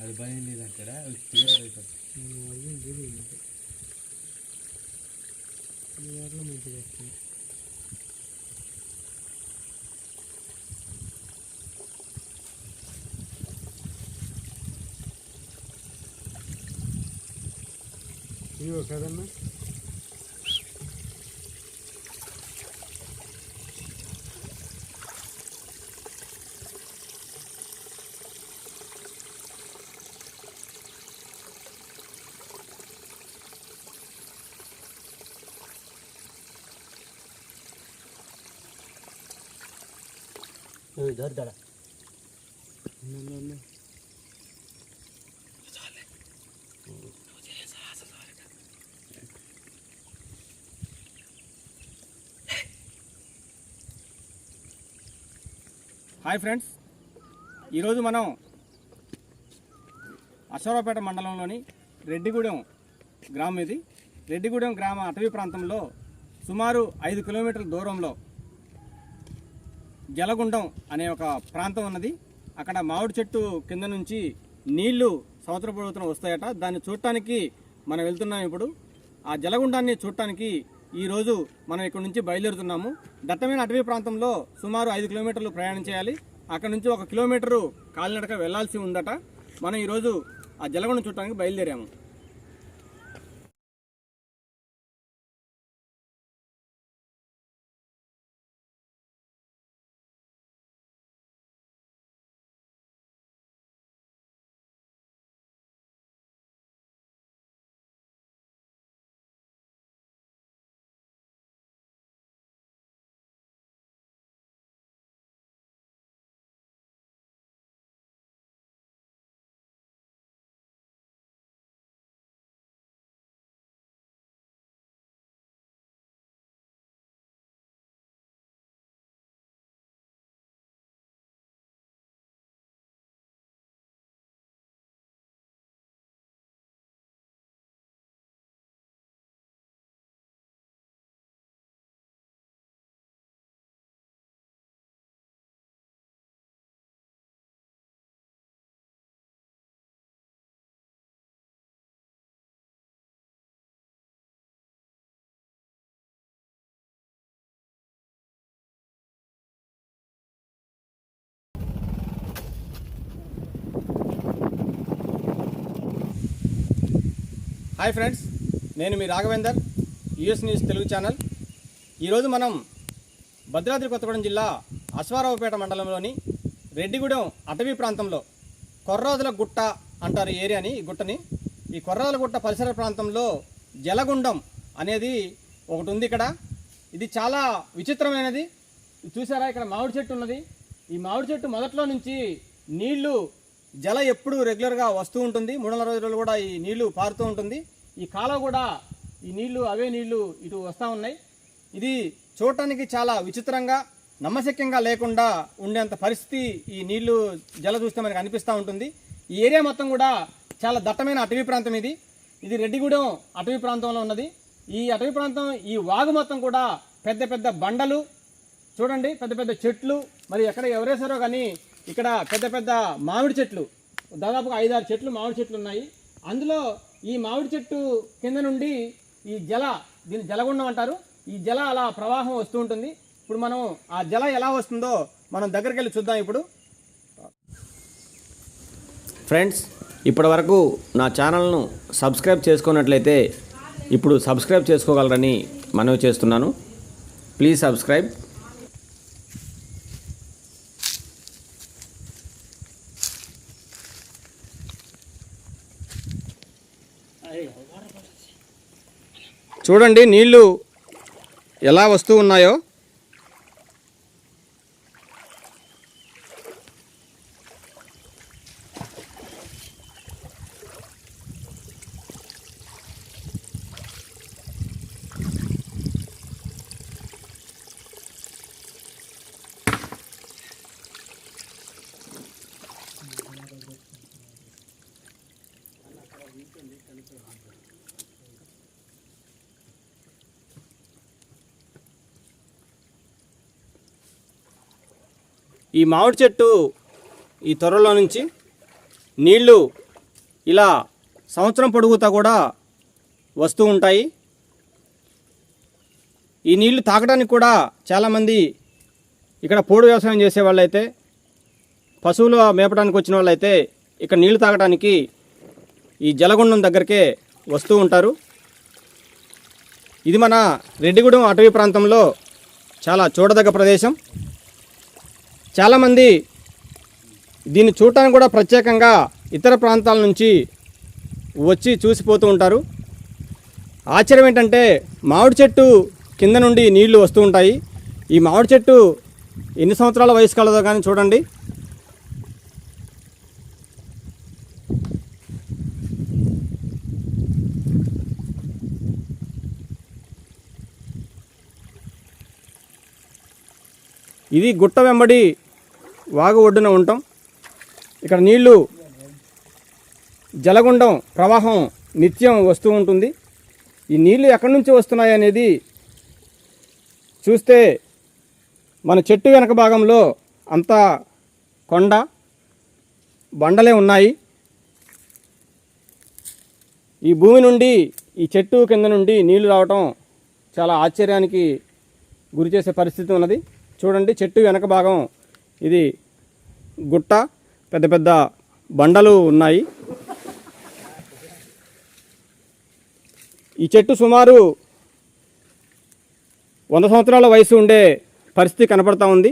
అది భయం లేదు అక్కడ అది క్లియర్ అయిపోతుంది. Niye öperim ben? धर धरा హాయ్ ఫ్రెండ్స్. ఈరోజు మనం అశ్వరావుపేట మండలంలోని రెడ్డిగూడెం గ్రామం ఇది. రెడ్డిగూడెం గ్రామ అటవీ ప్రాంతంలో సుమారు ఐదు కిలోమీటర్ల దూరంలో జలగుండం అనే ఒక ప్రాంతం ఉన్నది. అక్కడ మామిడి చెట్టు కింద నుంచి నీళ్ళు సంవత్సర పొడవుతున్న వస్తాయట. దాన్ని చూడటానికి మనం వెళ్తున్నాం ఇప్పుడు. ఆ జలగుండాన్ని చూడటానికి ఈరోజు మనం ఇక్కడ నుంచి బయలుదేరుతున్నాము. దట్టమైన అటవీ ప్రాంతంలో సుమారు ఐదు కిలోమీటర్లు ప్రయాణం చేయాలి. అక్కడ నుంచి ఒక కిలోమీటరు కాలినడక వెళ్ళాల్సి ఉందట. మనం ఈరోజు ఆ జలగొండ చూడటానికి బయలుదేరాము. హాయ్ ఫ్రెండ్స్ నేను మీ Raghavender US news Telugu channel. ఈరోజు మనం భద్రాద్రి కొత్తగూడెం జిల్లా అశ్వారావుపేట మండలంలోని రెడ్డిగూడెం అటవీ ప్రాంతంలో కొర్రాదుల గుట్ట అంటారు ఈ ఏరియాని ఈ గుట్టని. ఈ కొర్రాదుల గుట్ట పరిసర ప్రాంతంలో జలగుండం అనేది ఒకటి ఉంది ఇక్కడ. ఇది చాలా విచిత్రమైనది. చూసారా ఇక్కడ మామిడి చెట్టు ఉన్నది. ఈ మామిడి చెట్టు మొదట్లో నుంచి నీళ్ళు జల ఎప్పుడు రెగ్యులర్గా వస్తూ ఉంటుంది. మూడు వందల రోజులు కూడా ఈ నీళ్ళు పారుతూ ఉంటుంది. ఈ కాలువ కూడా ఈ నీళ్ళు అవే నీళ్ళు ఇటు వస్తూ ఉన్నాయి. ఇది చూడటానికి చాలా విచిత్రంగా నమ్మశక్యంగా లేకుండా ఉండేంత పరిస్థితి ఈ నీళ్ళు జల చూస్తే మనకు అనిపిస్తూ ఉంటుంది. ఈ ఏరియా మొత్తం కూడా చాలా దట్టమైన అటవీ ప్రాంతం ఇది. ఇది రెడ్డిగూడెం అటవీ ప్రాంతంలో ఉన్నది. ఈ అటవీ ప్రాంతం ఈ వాగు మొత్తం కూడా పెద్ద పెద్ద బండలు చూడండి పెద్ద పెద్ద చెట్లు. మరి ఎక్కడ ఎవరేసారో కానీ ఇక్కడ పెద్ద పెద్ద మామిడి చెట్లు దాదాపుగా ఐదారు చెట్లు మామిడి చెట్లు ఉన్నాయి. అందులో ఈ మామిడి చెట్టు కింద నుండి ఈ జల దీన్ని జలగుండం అంటారు. ఈ జల అలా ప్రవాహం వస్తూ ఉంటుంది. ఇప్పుడు మనం ఆ జల ఎలా వస్తుందో మనం దగ్గరికి వెళ్ళి చూద్దాం ఇప్పుడు. ఫ్రెండ్స్ ఇప్పటి వరకు నా ఛానల్ను సబ్స్క్రైబ్ చేసుకున్నట్లయితే ఇప్పుడు సబ్స్క్రైబ్ చేసుకోగలరని మనవి చేస్తున్నాను. Please subscribe. చూడండి నీళ్ళు ఎలా వస్తూ ఉన్నాయో. ఈ మామిడి చెట్టు ఈ త్వరలో నుంచి నీళ్ళు ఇలా సంవత్సరం పొడుగుతా కూడా వస్తూ ఉంటాయి. ఈ నీళ్ళు తాగడానికి కూడా చాలామంది ఇక్కడ పోడు వ్యవసాయం చేసే వాళ్ళైతే పశువులు మేపడానికి వచ్చిన వాళ్ళైతే ఇక్కడ నీళ్ళు తాగడానికి ఈ జలగుండం దగ్గరికే వస్తూ ఉంటారు. ఇది మన రెడ్డిగూడెం అటవీ ప్రాంతంలో చాలా చూడదగ్గ ప్రదేశం. చాలామంది దీన్ని చూడటానికి కూడా ప్రత్యేకంగా ఇతర ప్రాంతాల నుంచి వచ్చి చూసిపోతూ ఉంటారు. ఆశ్చర్యం ఏంటంటే మామిడి చెట్టు కింద నుండి నీళ్ళు వస్తూ ఉంటాయి. ఈ మామిడి చెట్టు ఎన్ని సంవత్సరాల వయసు కలదో కానీ చూడండి. ఇది గుట్ట వెంబడి వాగు ఒడ్డున ఉంటాం. ఇక్కడ నీళ్ళు జలగుండం ప్రవాహం నిత్యం వస్తూ ఉంటుంది. ఈ నీళ్ళు ఎక్కడి నుంచి వస్తున్నాయి అనేది చూస్తే మన చెట్టు వెనక భాగంలో అంతా కొండ బండలే ఉన్నాయి. ఈ భూమి నుండి ఈ చెట్టు కింద నుండి నీళ్ళు రావటం చాలా ఆశ్చర్యానికి గురి చేసే పరిస్థితి ఉన్నది. చూడండి చెట్టు వెనక భాగం ఇది గుట్ట పెద్ద పెద్ద బండలు ఉన్నాయి. ఈ చెట్టు సుమారు వంద సంవత్సరాల వయసు ఉండే పరిస్థితి కనపడతా ఉంది.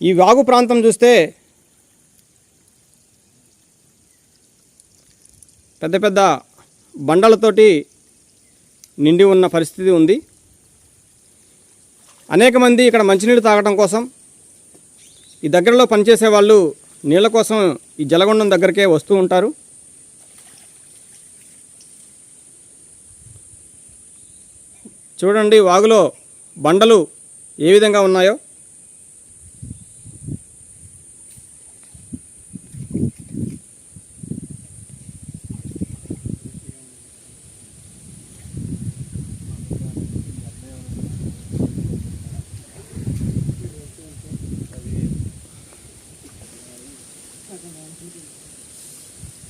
ఈ వాగు ప్రాంతం చూస్తే పెద్ద పెద్ద బండలతోటి నిండి ఉన్న పరిస్థితి ఉంది. అనేక మంది ఇక్కడ మంచినీళ్ళు తాగడం కోసం ఈ దగ్గరలో పనిచేసే వాళ్ళు నీళ్ళ కోసం ఈ జలగొండం దగ్గరకే వస్తూ ఉంటారు. చూడండి వాగులో బండలు ఏ విధంగా ఉన్నాయో.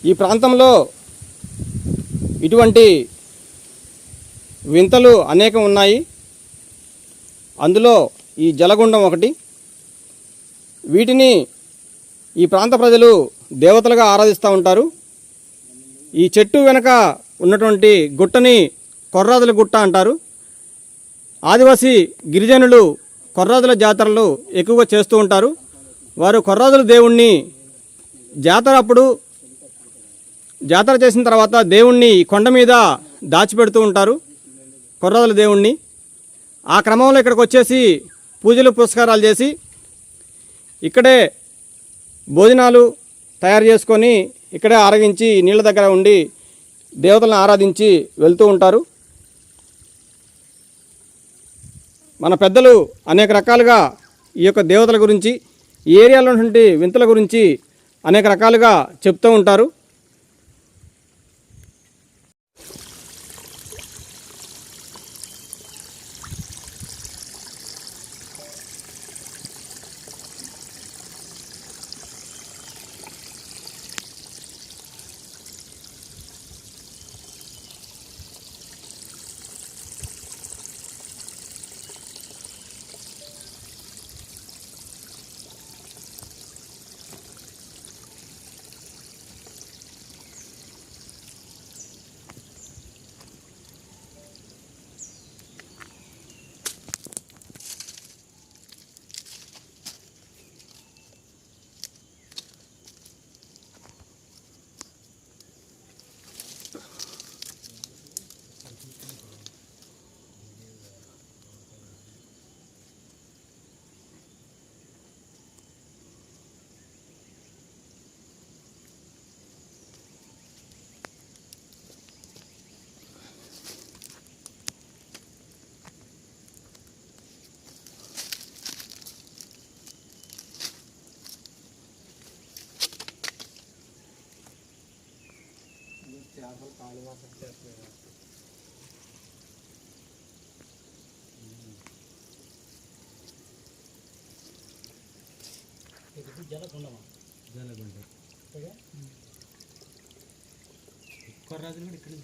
ఈ ప్రాంతంలో ఇటువంటి వింతలు అనేకం ఉన్నాయి. అందులో ఈ జలగుండం ఒకటి. వీటిని ఈ ప్రాంత ప్రజలు దేవతలుగా ఆరాధిస్తూ ఉంటారు. ఈ చెట్టు వెనక ఉన్నటువంటి గుట్టని కొర్రాదుల గుట్ట అంటారు. ఆదివాసీ గిరిజనులు కొర్రాదుల జాతరలు ఎక్కువగా చేస్తూ ఉంటారు. వారు కొర్రాదుల దేవుణ్ణి జాతర అప్పుడు జాతర చేసిన తర్వాత దేవుణ్ణి కొండ మీద దాచిపెడుతూ ఉంటారు కొర్రాదుల దేవుణ్ణి. ఆ క్రమంలో ఇక్కడికి వచ్చేసి పూజలు పురస్కారాలు చేసి ఇక్కడే భోజనాలు తయారు చేసుకొని ఇక్కడే ఆరగించి నీళ్ళ దగ్గర ఉండి దేవతలను ఆరాధించి వెళ్తూ ఉంటారు. మన పెద్దలు అనేక రకాలుగా ఈ యొక్క దేవతల గురించి ఈ ఏరియాలో ఉన్నటువంటి వింతల గురించి అనేక రకాలుగా చెప్తూ ఉంటారు. జలగుండ కొర్రాజులు కూడా ఇక్కడే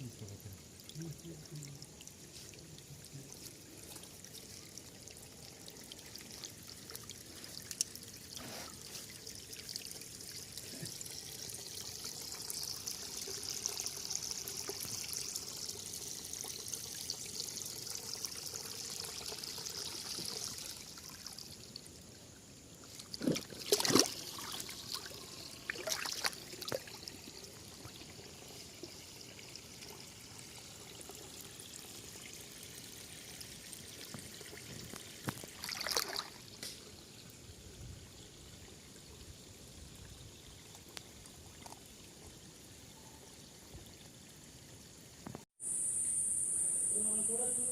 తీసుకోవచ్చు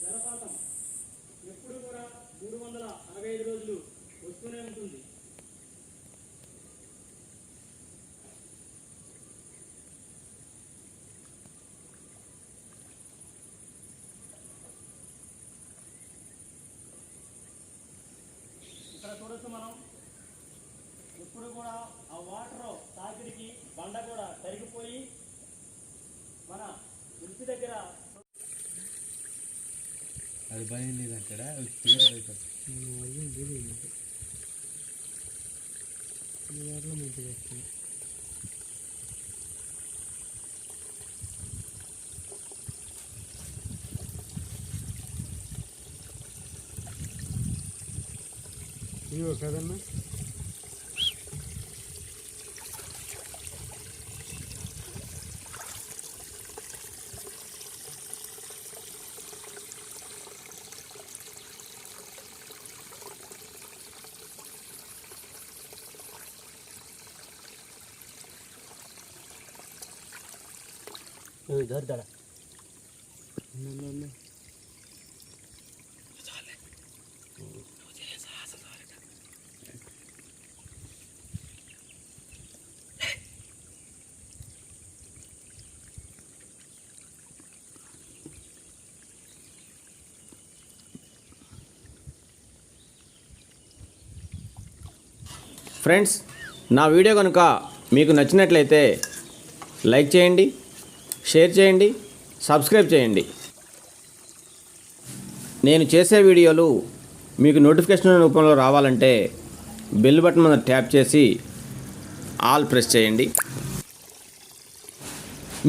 జలపాతం ఎప్పుడు కూడా మూడు వందల అరవై ఐదు రోజులు వస్తూనే ఉంటుంది. ఇక్కడ చూడొచ్చు మనం. ఎప్పుడు కూడా ఆ వాటర్ తాకిడికి బండ కూడా తరిగిపోయి మన ఇంటి దగ్గర అది భయం లేదంటాడా క్లియర్ అవుతుంది ఇవో కదన్నా. ఫ్రెండ్స్ నా వీడియో కనుక మీకు నచ్చినట్లయితే లైక్ చేయండి. షేర్ చేయండి సబ్స్క్రైబ్ చేయండి. నేను చేసే వీడియోలు మీకు నోటిఫికేషన్ రూపంలో రావాలంటే బెల్ బటన్ మీద ట్యాప్ చేసి ఆల్ ప్రెస్ చేయండి.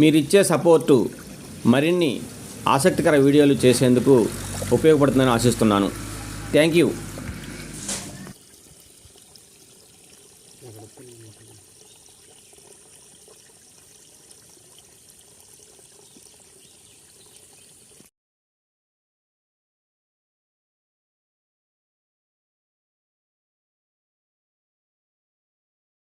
మీరిచ్చే సపోర్టు మరిన్ని ఆసక్తికర వీడియోలు చేసేందుకు ఉపయోగపడుతుందని ఆశిస్తున్నాను. Thank you.